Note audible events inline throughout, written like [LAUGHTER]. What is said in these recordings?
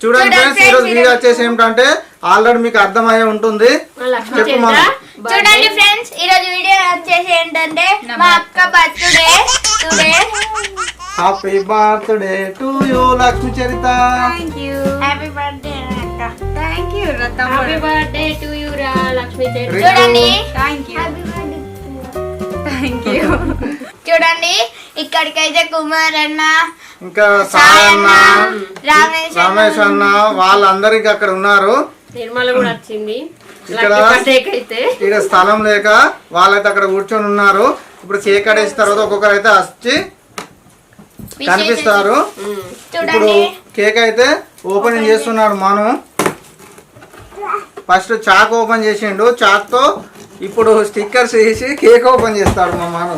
చూడండి ఫ్రెండ్స్ ఈరోజు వీడియో వచ్చేసి ఏమిటంటే ఆల్రెడీ మీకు అర్థమయ్యే ఉంటుంది. చెప్పు. చూడండి ఫ్రెండ్స్ ఈ రోజు వీడియో వచ్చేసి ఏంటంటే మా అక్క birthday. Today happy birthday to you Lakshmi Charitha thank you happy birthday అక్క thank you happy birthday to you రా లక్ష్మీ చంద్ర రితు. చూడండి. థ్యాంక్ యూ థ్యాంక్ యూ చూడండి ఇక్కడికైతే కుమార్ అన్న ఇంకా సాయి సాయి అన్న రమేష్ అన్న వాళ్ళందరికి అక్కడ ఉన్నారు. నిర్మల కూడా వచ్చింది. ఇక్కడ ఇక్కడ స్థలం లేక వాళ్ళైతే అక్కడ కూర్చొని ఉన్నారు. ఇప్పుడు కేక్ కడేసిన తర్వాత ఒక్కొక్కరు అయితే వచ్చి కనిపిస్తారు. ఇప్పుడు చూడండి కేక్ అయితే ఓపెనింగ్ చేస్తున్నాడు మను. ఫస్ట్ చాక్ ఓపెన్ చేసిండు. చాక్తో ఇప్పుడు స్టిక్కర్స్ వేసి కేక్ ఓపెన్ చేస్తాడు మా మను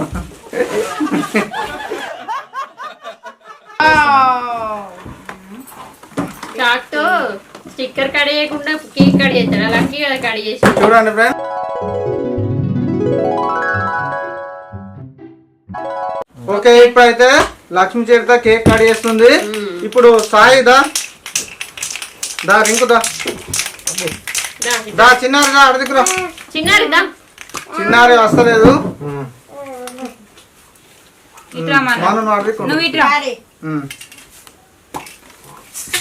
చాక్తో స్టిక్కర్ కడియకుండా కేక్ కడి చేస్తాడు లక్కీ కదా కడి చేసి. చూడండి ఫ్రెండ్ ఓకే ఇప్పుడైతే లక్ష్మి చరిత కేక్ కట్ చేస్తుంది. ఇప్పుడు సాయి దా దా రింకు దా. చిన్నారి దా అడిగిరా చిన్నారి దా. చిన్నారి వస్తలేదు. మన. మనం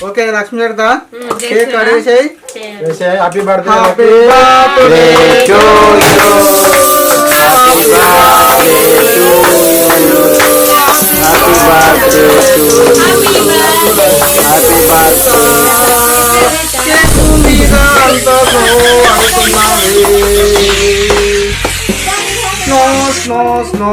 okay Lakshmi Charitha um, cake cut చేసేయి చేయాలి. Happy birthday happy birthday to snow snow snow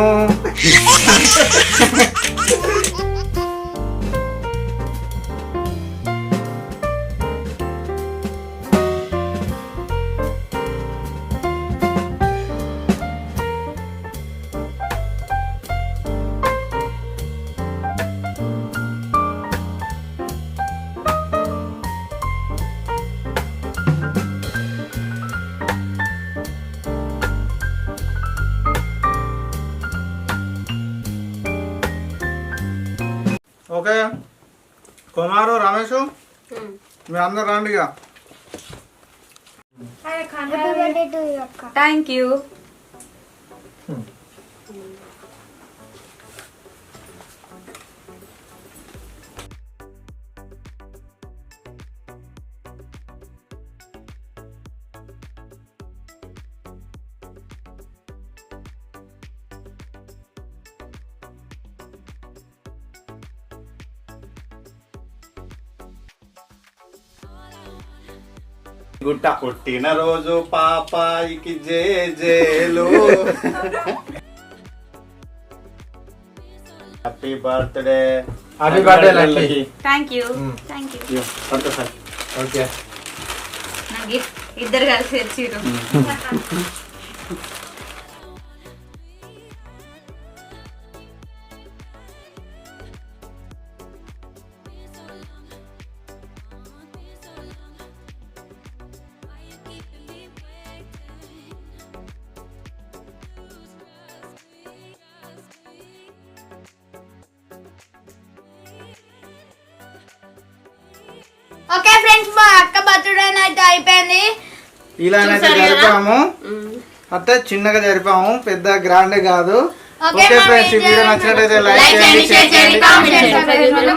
okay. Kumar Ramesh. మీ అందరు రండి ఇక. థ్యాంక్ యూ గుట్ట. పుట్టిన రోజు పాపాయికి జే జేలు happy birthday happy birthday lucky thank you thank you okay నాకు గిఫ్ట్ ఇద్దరు కలిసి వచ్చిర్రు [LAUGHS] ఓకే ఫ్రెండ్స్ మా అక్క బర్త్డే అయితే అయిపోయింది ఇలానైతే? జరిపాము. అంటే చిన్నగా జరిపాము పెద్ద గ్రాండ్ కాదు ఓకే ఫ్రెండ్స్ ఈ వీడియో నచ్చినట్లయితే లైక్ చేయండి చేయండి, షేర్ చేయండి కామెంట్ చేయండి.